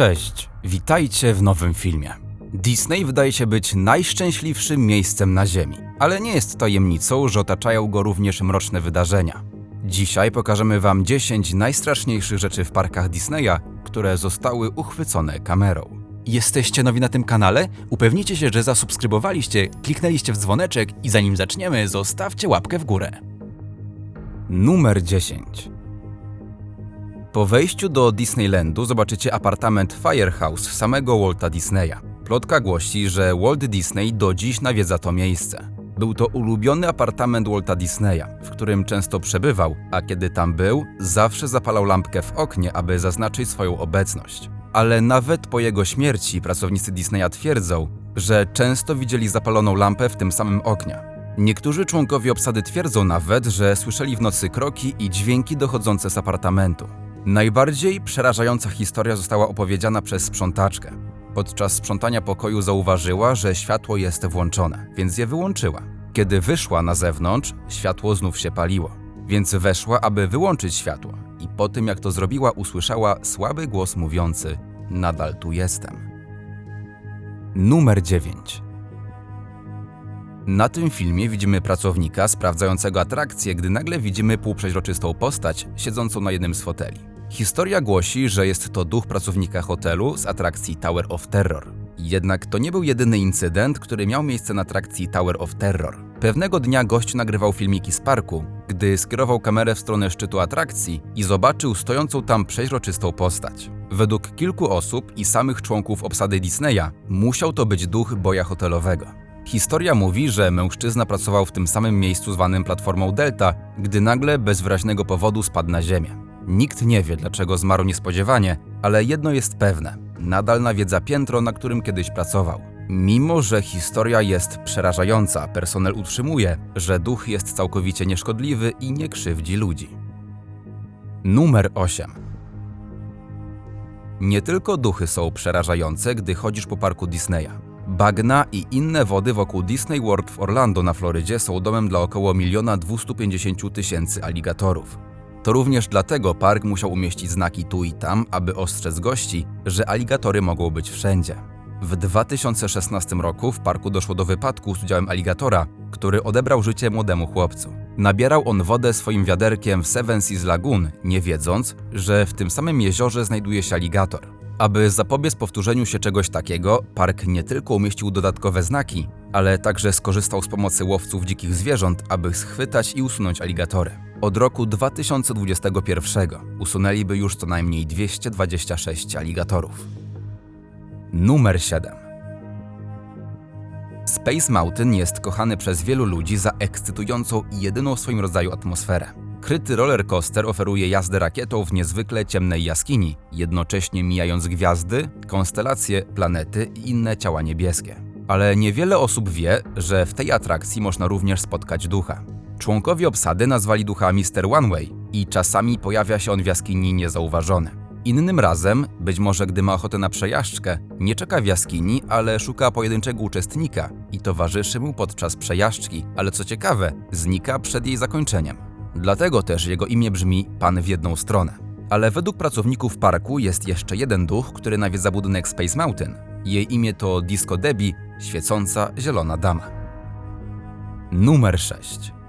Cześć, witajcie w nowym filmie. Disney wydaje się być najszczęśliwszym miejscem na Ziemi, ale nie jest tajemnicą, że otaczają go również mroczne wydarzenia. Dzisiaj pokażemy Wam 10 najstraszniejszych rzeczy w parkach Disneya, które zostały uchwycone kamerą. Jesteście nowi na tym kanale? Upewnijcie się, że zasubskrybowaliście, kliknęliście w dzwoneczek i zanim zaczniemy, zostawcie łapkę w górę. Numer 10. Po wejściu do Disneylandu zobaczycie apartament Firehouse samego Walta Disneya. Plotka głosi, że Walt Disney do dziś nawiedza to miejsce. Był to ulubiony apartament Walta Disneya, w którym często przebywał, a kiedy tam był, zawsze zapalał lampkę w oknie, aby zaznaczyć swoją obecność. Ale nawet po jego śmierci pracownicy Disneya twierdzą, że często widzieli zapaloną lampę w tym samym oknie. Niektórzy członkowie obsady twierdzą nawet, że słyszeli w nocy kroki i dźwięki dochodzące z apartamentu. Najbardziej przerażająca historia została opowiedziana przez sprzątaczkę. Podczas sprzątania pokoju zauważyła, że światło jest włączone, więc je wyłączyła. Kiedy wyszła na zewnątrz, światło znów się paliło, więc weszła, aby wyłączyć światło. I po tym, jak to zrobiła, usłyszała słaby głos mówiący: Nadal tu jestem. Numer 9. Na tym filmie widzimy pracownika sprawdzającego atrakcję, gdy nagle widzimy półprzeźroczystą postać siedzącą na jednym z foteli. Historia głosi, że jest to duch pracownika hotelu z atrakcji Tower of Terror. Jednak to nie był jedyny incydent, który miał miejsce na atrakcji Tower of Terror. Pewnego dnia gość nagrywał filmiki z parku, gdy skierował kamerę w stronę szczytu atrakcji i zobaczył stojącą tam przeźroczystą postać. Według kilku osób i samych członków obsady Disneya musiał to być duch boja hotelowego. Historia mówi, że mężczyzna pracował w tym samym miejscu zwanym platformą Delta, gdy nagle bez wyraźnego powodu spadł na ziemię. Nikt nie wie, dlaczego zmarł niespodziewanie, ale jedno jest pewne: nadal nawiedza piętro, na którym kiedyś pracował. Mimo, że historia jest przerażająca, personel utrzymuje, że duch jest całkowicie nieszkodliwy i nie krzywdzi ludzi. Numer 8. Nie tylko duchy są przerażające, gdy chodzisz po parku Disneya. Bagna i inne wody wokół Disney World w Orlando na Florydzie są domem dla około 1 250 tysięcy aligatorów. To również dlatego park musiał umieścić znaki tu i tam, aby ostrzec gości, że aligatory mogą być wszędzie. W 2016 roku w parku doszło do wypadku z udziałem aligatora, który odebrał życie młodemu chłopcu. Nabierał on wodę swoim wiaderkiem w Seven Seas Lagoon, nie wiedząc, że w tym samym jeziorze znajduje się aligator. Aby zapobiec powtórzeniu się czegoś takiego, park nie tylko umieścił dodatkowe znaki, ale także skorzystał z pomocy łowców dzikich zwierząt, aby schwytać i usunąć aligatory. Od roku 2021 usunęliby już co najmniej 226 aligatorów. Numer 7. Space Mountain jest kochany przez wielu ludzi za ekscytującą i jedyną w swoim rodzaju atmosferę. Kryty roller coaster oferuje jazdę rakietą w niezwykle ciemnej jaskini, jednocześnie mijając gwiazdy, konstelacje, planety i inne ciała niebieskie. Ale niewiele osób wie, że w tej atrakcji można również spotkać ducha. Członkowie obsady nazwali ducha Mr. One Way i czasami pojawia się on w jaskini niezauważony. Innym razem, być może gdy ma ochotę na przejażdżkę, nie czeka w jaskini, ale szuka pojedynczego uczestnika i towarzyszy mu podczas przejażdżki, ale co ciekawe, znika przed jej zakończeniem. Dlatego też jego imię brzmi Pan w jedną stronę. Ale według pracowników parku jest jeszcze jeden duch, który nawiedza budynek Space Mountain. Jej imię to Disco Debbie, świecąca zielona dama. Numer 6.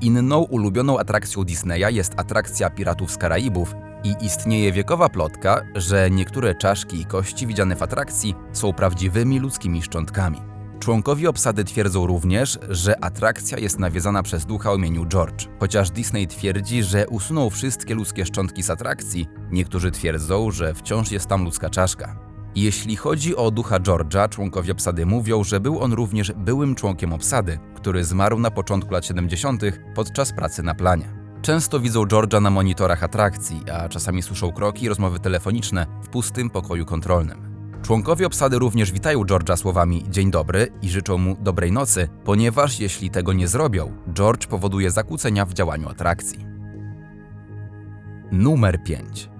Inną ulubioną atrakcją Disneya jest atrakcja Piratów z Karaibów i istnieje wiekowa plotka, że niektóre czaszki i kości widziane w atrakcji są prawdziwymi ludzkimi szczątkami. Członkowie obsady twierdzą również, że atrakcja jest nawiedzana przez ducha o imieniu George. Chociaż Disney twierdzi, że usunął wszystkie ludzkie szczątki z atrakcji, niektórzy twierdzą, że wciąż jest tam ludzka czaszka. Jeśli chodzi o ducha George'a, członkowie obsady mówią, że był on również byłym członkiem obsady, który zmarł na początku lat 70. podczas pracy na planie. Często widzą George'a na monitorach atrakcji, a czasami słyszą kroki i rozmowy telefoniczne w pustym pokoju kontrolnym. Członkowie obsady również witają George'a słowami dzień dobry i życzą mu dobrej nocy, ponieważ jeśli tego nie zrobią, George powoduje zakłócenia w działaniu atrakcji. Numer 5.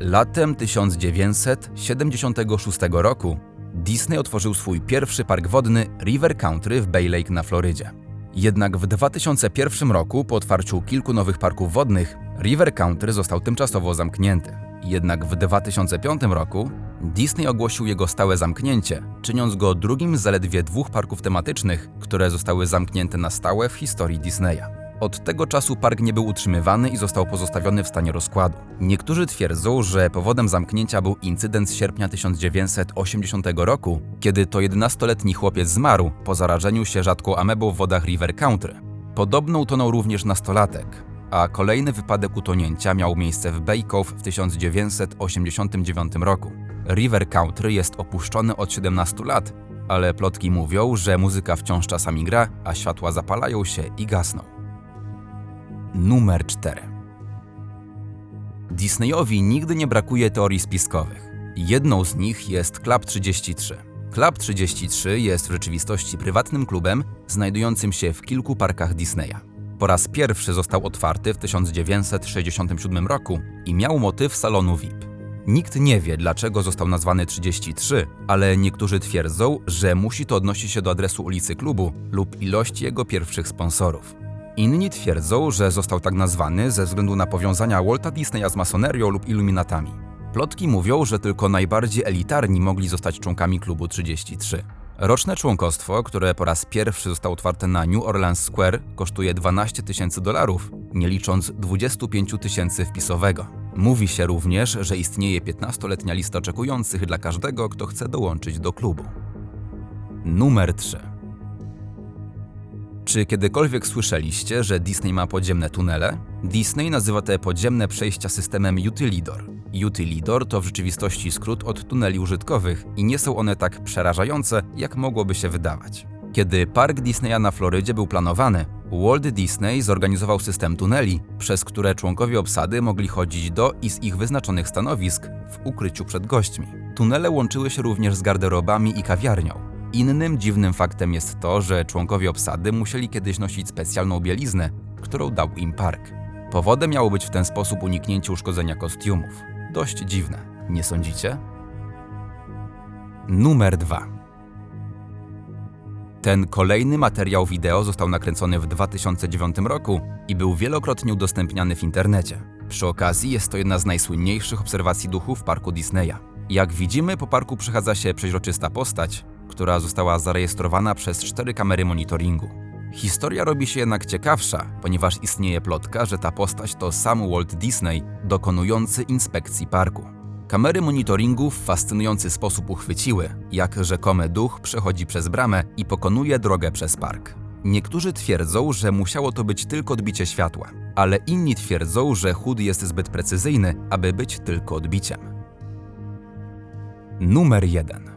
Latem 1976 roku Disney otworzył swój pierwszy park wodny River Country w Bay Lake na Florydzie. Jednak w 2001 roku, po otwarciu kilku nowych parków wodnych, River Country został tymczasowo zamknięty. Jednak w 2005 roku Disney ogłosił jego stałe zamknięcie, czyniąc go drugim z zaledwie dwóch parków tematycznych, które zostały zamknięte na stałe w historii Disneya. Od tego czasu park nie był utrzymywany i został pozostawiony w stanie rozkładu. Niektórzy twierdzą, że powodem zamknięcia był incydent z sierpnia 1980 roku, kiedy to 11-letni chłopiec zmarł po zarażeniu się rzadką amebą w wodach River Country. Podobno utonął również nastolatek, a kolejny wypadek utonięcia miał miejsce w Cove w 1989 roku. River Country jest opuszczony od 17 lat, ale plotki mówią, że muzyka wciąż czasami gra, a światła zapalają się i gasną. Numer 4 Disneyowi nigdy nie brakuje teorii spiskowych. Jedną z nich jest Club 33. Club 33 jest w rzeczywistości prywatnym klubem znajdującym się w kilku parkach Disneya. Po raz pierwszy został otwarty w 1967 roku i miał motyw salonu VIP. Nikt nie wie, dlaczego został nazwany 33, ale niektórzy twierdzą, że musi to odnosić się do adresu ulicy klubu lub ilości jego pierwszych sponsorów. Inni twierdzą, że został tak nazwany ze względu na powiązania Walta Disneya z masonerią lub iluminatami. Plotki mówią, że tylko najbardziej elitarni mogli zostać członkami klubu 33. Roczne członkostwo, które po raz pierwszy zostało otwarte na New Orleans Square, kosztuje 12 tysięcy dolarów, nie licząc 25 tysięcy wpisowego. Mówi się również, że istnieje 15-letnia lista oczekujących dla każdego, kto chce dołączyć do klubu. Numer 3. Czy kiedykolwiek słyszeliście, że Disney ma podziemne tunele? Disney nazywa te podziemne przejścia systemem Utilidor. Utilidor to w rzeczywistości skrót od tuneli użytkowych i nie są one tak przerażające, jak mogłoby się wydawać. Kiedy park Disneya na Florydzie był planowany, Walt Disney zorganizował system tuneli, przez które członkowie obsady mogli chodzić do i z ich wyznaczonych stanowisk w ukryciu przed gośćmi. Tunele łączyły się również z garderobami i kawiarnią. Innym dziwnym faktem jest to, że członkowie obsady musieli kiedyś nosić specjalną bieliznę, którą dał im park. Powodem miało być w ten sposób uniknięcie uszkodzenia kostiumów. Dość dziwne, nie sądzicie? Numer 2. Ten kolejny materiał wideo został nakręcony w 2009 roku i był wielokrotnie udostępniany w internecie. Przy okazji jest to jedna z najsłynniejszych obserwacji duchów w parku Disneya. Jak widzimy, po parku przechadza się przeźroczysta postać, która została zarejestrowana przez cztery kamery monitoringu. Historia robi się jednak ciekawsza, ponieważ istnieje plotka, że ta postać to sam Walt Disney dokonujący inspekcji parku. Kamery monitoringu w fascynujący sposób uchwyciły, jak rzekomy duch przechodzi przez bramę i pokonuje drogę przez park. Niektórzy twierdzą, że musiało to być tylko odbicie światła, ale inni twierdzą, że chód jest zbyt precyzyjny, aby być tylko odbiciem. Numer 1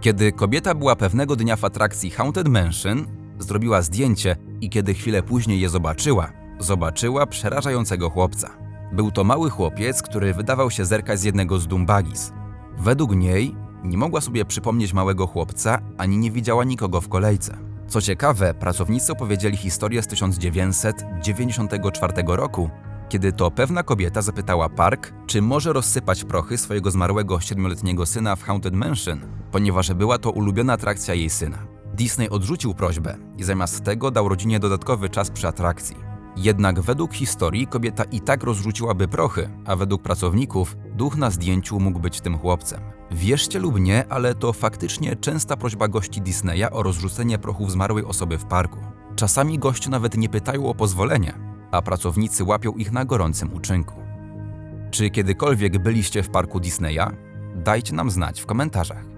kiedy kobieta była pewnego dnia w atrakcji Haunted Mansion, zrobiła zdjęcie i kiedy chwilę później je zobaczyła, zobaczyła przerażającego chłopca. Był to mały chłopiec, który wydawał się zerkać z jednego z Dumbagis. Według niej nie mogła sobie przypomnieć małego chłopca, ani nie widziała nikogo w kolejce. Co ciekawe, pracownicy opowiedzieli historię z 1994 roku, kiedy to pewna kobieta zapytała Park, czy może rozsypać prochy swojego zmarłego siedmioletniego syna w Haunted Mansion, ponieważ była to ulubiona atrakcja jej syna. Disney odrzucił prośbę i zamiast tego dał rodzinie dodatkowy czas przy atrakcji. Jednak według historii kobieta i tak rozrzuciłaby prochy, a według pracowników duch na zdjęciu mógł być tym chłopcem. Wierzcie lub nie, ale to faktycznie częsta prośba gości Disneya o rozrzucenie prochów zmarłej osoby w parku. Czasami goście nawet nie pytają o pozwolenie, a pracownicy łapią ich na gorącym uczynku. Czy kiedykolwiek byliście w parku Disneya? Dajcie nam znać w komentarzach.